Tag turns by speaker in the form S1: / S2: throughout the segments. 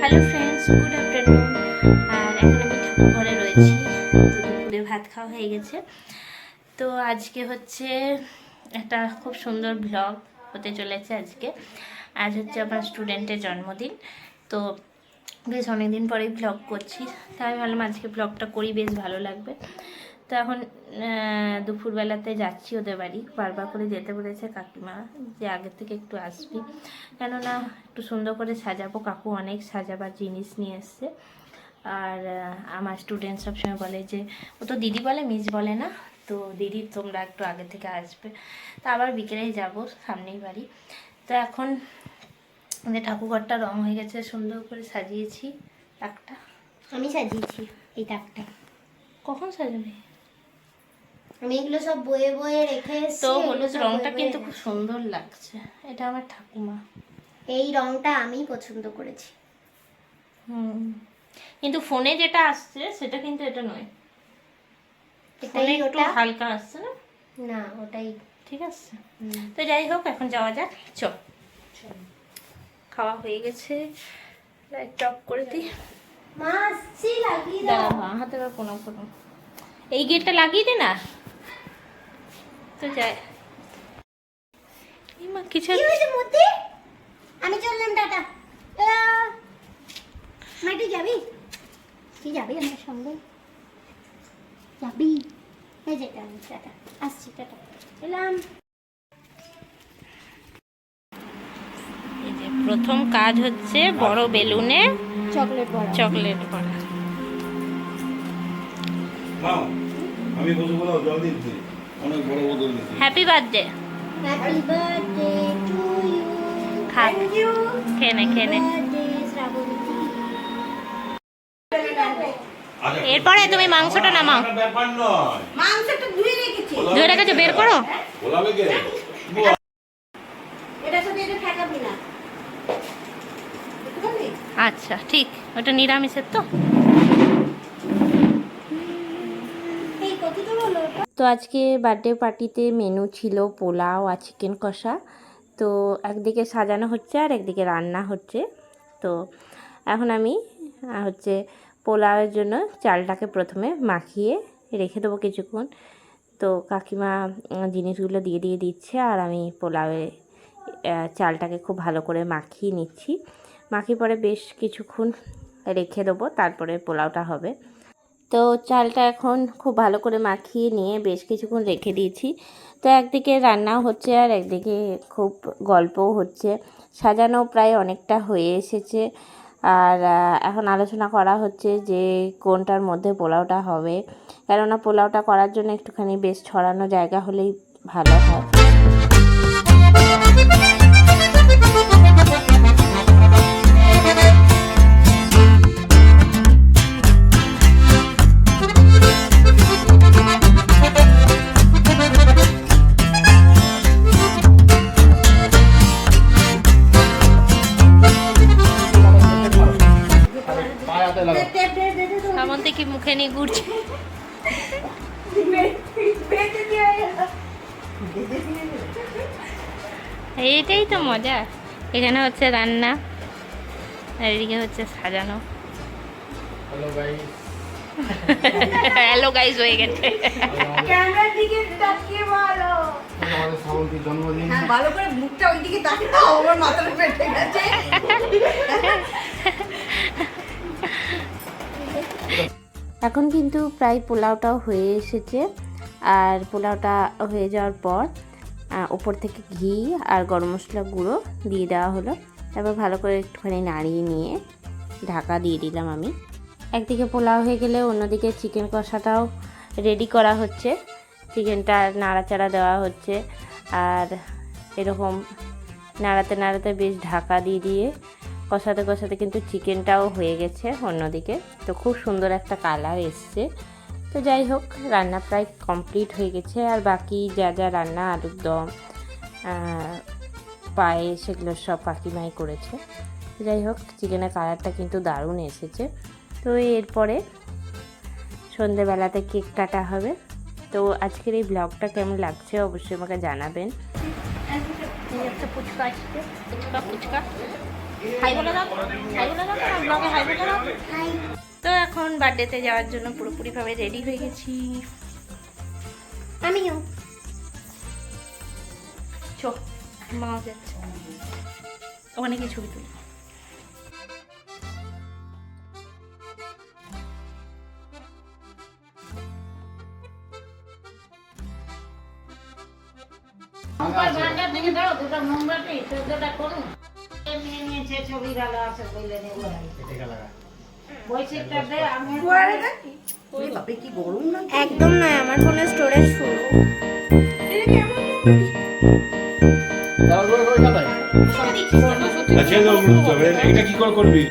S1: Hello friends good afternoon আর এখন আমি ঠাকুর ঘরে রয়েছি। তো দুপুরে ভাত খাওয়া হয়ে গেছে। তো আজকে হচ্ছে একটা খুব সুন্দর ব্লগ হতে চলেছে আজকে। আজ হচ্ছে আমার স্টুডেন্টের জন্মদিন। তো বেশ অনেকদিন পরেই ব্লগ করছি। তাই ভাবলাম আজকে ব্লগটা করি, বেশ ভালো লাগবে। তো এখন দুপুরবেলাতে যাচ্ছি ওদের বাড়ি। বারবার করে যেতে বলেছে কাকিমা যে আগের থেকে একটু আসবি। কেননা একটু সুন্দর করে সাজাবো। কাকু অনেক সাজাবার জিনিস নিয়ে এসছে। আর আমার স্টুডেন্ট সবসময় বলে যে ও তো দিদি বলে মিস বলে না? তো দিদি তোমরা একটু আগে থেকে আসবে। তা আবার বিকেলেই যাব সামনেই বাড়ি। তো এখন আমাদের ঠাকুরঘরটা রং হয়ে গেছে সুন্দর করে সাজিয়েছি। তাকটা
S2: আমি সাজিয়েছি এই তাকটা।
S1: কখন সাজাবে?
S2: আমি এগুলো সব বয়ে বয়ে রেখে
S1: তো হলুদ রংটা কিন্তু খুব সুন্দর লাগছে। এটা আমার ঠাকুমা।
S2: এই রংটা আমি পছন্দ করেছি।
S1: হুম। কিন্তু ফোনে যেটা আসছে সেটা কিন্তু এটা নয়। ফোনে একটু হালকা আসছে না?
S2: না ওটাই।
S1: ঠিক আছে। তো যাই হোক এখন যাওয়া যাক। চ। খাওয়া হয়ে গেছে। লাইট অফ করে দিই
S2: মাসি লাগিয়ে
S1: দাঁড়া
S2: দাও
S1: হাতে কোনো কোনো। এই গেটটা লাগিয়ে দে না। তো যাই এই মা কিছু
S2: কি হয়েছে আমি চললাম টাটা। টাটা। মা যাবি? তুই যাবি আমার সঙ্গে? যাবি? এই যে আমি টাটা। আসছি টাটা। এলাম
S1: প্রথম কাজ হচ্ছে বড় বেলুনে
S2: চকলেট বড়
S1: চকলেট ভরা
S3: আমি বসে বলো জল দিচ্ছি। অনেক বড়
S1: happy birthday
S2: happy birthday to you
S1: খা।
S2: থ্যাংক ইউ
S1: খেয়ে নে খেয়ে নে
S2: বার্থডে শ্রাবন্তী
S3: আচ্ছা,
S1: এরপরে তুমি মাংসটা নামাও।
S3: ব্যাপার নয়।
S2: মাংসটা ধুয়ে রেখেছি।
S3: গোলাপি
S1: ধরে রেখেছো বের করো।
S3: গোলাপি কে?
S2: এটা সাথে এটা ঠেকাবি না। দেখতে পারলি?
S1: আচ্ছা ঠিক। ওটা নিরামিষের তো। তো আজকে বার্থডে পার্টিতে মেনু ছিল পোলাও আর চিকেন কষা। তো একদিকে সাজানো হচ্ছে আর একদিকে রান্না হচ্ছে। তো এখন আমি হচ্ছে পোলাওয়ের জন্য চালটাকে প্রথমে মাখিয়ে রেখে দেবো কিছুক্ষণ। তো কাকিমা জিনিসগুলো দিয়ে দিয়ে দিচ্ছে আর আমি পোলাওয়ে চালটাকে খুব ভালো করে মাখিয়ে নিচ্ছি। মাখিয়ে পরে বেশ কিছুক্ষণ রেখে দেবো, তারপরে পোলাওটা হবে। তো চালটা এখন খুব ভালো করে মাখিয়ে নিয়ে বেশ কিছুক্ষণ রেখে দিয়েছি। তো একদিকে রান্নাও হচ্ছে আর একদিকে খুব গল্পও হচ্ছে। সাজানো প্রায় অনেকটা হয়ে এসেছে। আর এখন আলোচনা করা হচ্ছে যে কোনটার মধ্যে পোলাওটা হবে। কেননা পোলাওটা করার জন্য একটুখানি বেশ ছড়ানো জায়গা হলেই ভালো হয়। এখানে হচ্ছে রান্না আর এদিকে হচ্ছে সাজানো।
S4: হ্যালো গাইস
S1: হ্যালো গাইজ হয়ে গেছে।
S2: ক্যামেরার দিকে তাকিয়ে বলো।
S4: আমাদের শ্রাবন্তীর জন্মদিন।
S2: হ্যাঁ, ভালো করে মুখটা ওইদিকে তাকাও আমার মাথাটা পেটে গেছে।
S1: এখন কিন্তু প্রায় পোলাওটাও হয়ে এসেছে আর পোলাওটা হয়ে যাওয়ার পর ওপর থেকে ঘি আর গরম মশলা গুঁড়ো দিয়ে দেওয়া হলো। তারপর ভালো করে একটুখানি নাড়িয়ে নিয়ে ঢাকা দিয়ে দিলাম আমি। একদিকে পোলাও হয়ে গেলে অন্যদিকে চিকেন কষাটাও রেডি করা হচ্ছে। চিকেনটা নাড়াচাড়া দেওয়া হচ্ছে আর এরকম নাড়াতে নাড়াতে বেশ ঢাকা দিয়ে দিয়ে কষাতে কষাতে কিন্তু চিকেনটাও হয়ে গেছে অন্যদিকে। তো খুব সুন্দর একটা কালার এসছে। তো যাই হোক রান্না প্রায় কমপ্লিট হয়ে গেছে। আর বাকি যা যা রান্না আলুর দম পায়ে সেগুলো সব কাকিমাই করেছে। যাই হোক চিকেনের কালারটা কিন্তু দারুণ এসেছে। তো এরপরে সন্ধেবেলাতে কেক কাটা হবে। তো আজকের এই ব্লগটা কেমন লাগছে অবশ্যই আমাকে জানাবেন। একটা ফুচকা আসছে ফুচকা ফুচকা হাই বলে দাও। হাই বলে দাও। ব্লগে হাই বলে দাও।
S5: হাই।
S1: তো এখন বার্থডেতে যাওয়ার জন্য পুরোপুরিভাবে রেডি হয়ে গেছি।
S5: আমিও
S1: চো মাও যাচ্ছে। ওখানে কি ছবি তুলি। একদম নয় আমার ফোনে স্টোরেজ ফুল
S2: আচ্ছা এটা কি করে করবি?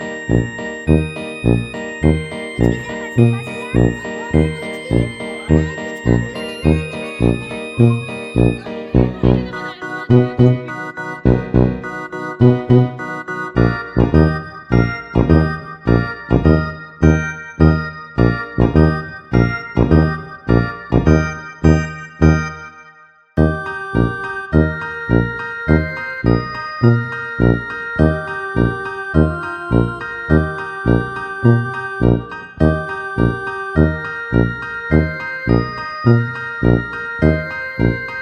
S2: Mm-hmm.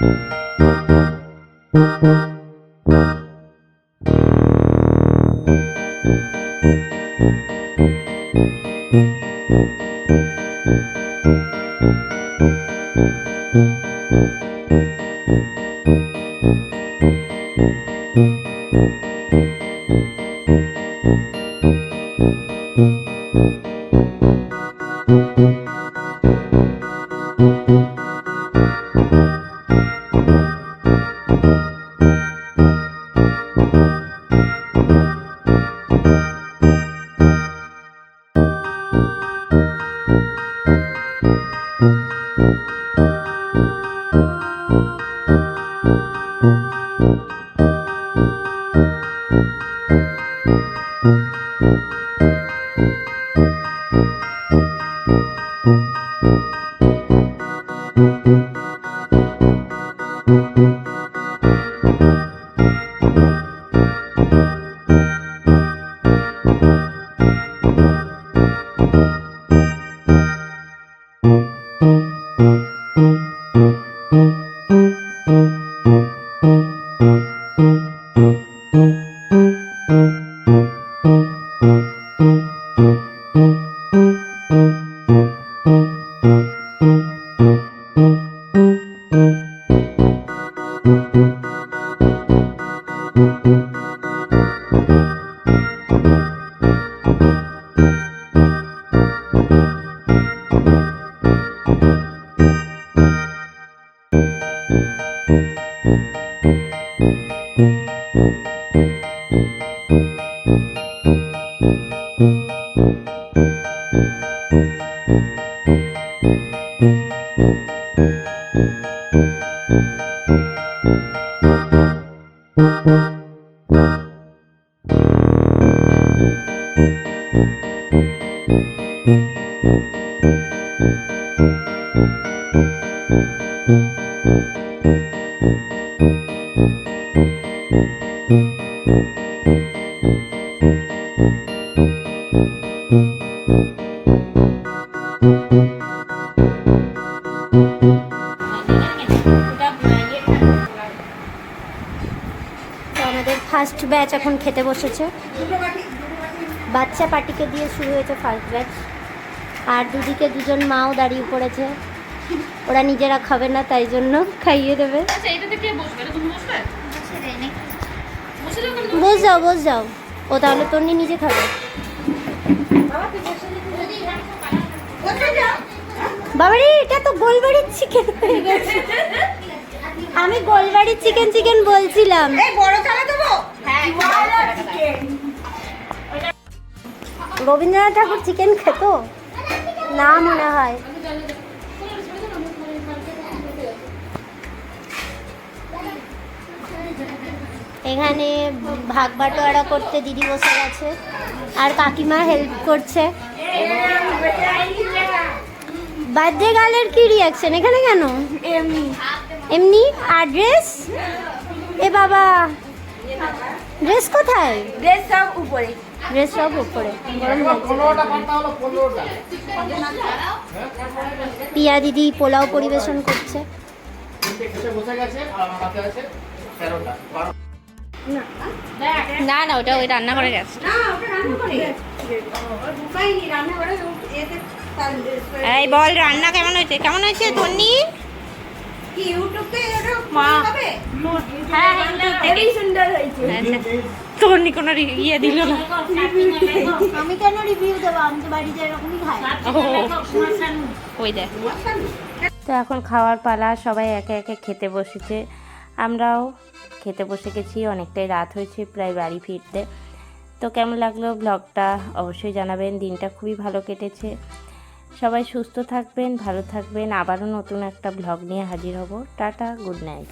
S2: Mm-hmm. thank you Mm-hmm. আমাদের ফার্স্ট ব্যাচ এখন খেতে বসেছে। বাচ্চা পার্টিকে দিয়ে শুরু হয়েছে ফার্স্ট ব্যাচ আর দুদিকে দুজন মাও দাঁড়িয়ে পড়েছে। ওরা নিজেরা খাবে না তাই জন্য খাইয়ে দেবে।
S6: আচ্ছা এটাতে কে বসবে? এটা তুমি বসবে? বসে যাও?
S2: বস যাও বস যাও। ও তাহলে তন্নি নিজে খাবে। বাবারে এটা তো গোলবাড়ির চিকেন আমি গোলবাড়ির চিকেন চিকেন বলছিলাম। রবীন্দ্রনাথ ঠাকুর চিকেন খেত? না মনে হয়। এখানে ভাগ বাটোয়ারা করতে দিদি বসে গেছে। আর কাকিমা হেল্প করছে। বার্থডে গার্লের কি রিয়াকশন এখানে কেন? এমনি। এমনি? আর ড্রেস এ বাবা ড্রেস কোথায়?
S6: ড্রেস সব উপরে।
S2: ড্রেস সব উপরে। পিয়া দিদি পোলাও পরিবেশন করছে।
S4: বসে গেছে আর হাতে আছে তেরোটা বারো
S1: না না ওটা ওই রান্না করে গেছে। এই বল রান্না কেমন হয়েছে? কেমন হয়েছে তন্নি হ্যাঁ তন্নি কোনো ইয়ে দিল না।
S2: আমি কেন রিভিউ দেবো? আমি তো বাড়িতে এরকমই খাই।
S1: ওই দেখ। তো এখন খাওয়ার পালা সবাই একে একে খেতে বসেছে। আমরাও খেতে বসে গেছি, অনেকটাই রাত হয়েছে, প্রায় বাড়ি ফিরতে। তো কেমন লাগল ব্লগটা অবশ্যই জানাবেন, দিনটা খুবই ভালো কেটেছে। সবাই সুস্থ থাকবেন, ভালো থাকবেন। আবারও নতুন একটা ব্লগ নিয়ে হাজির হব। Tata good night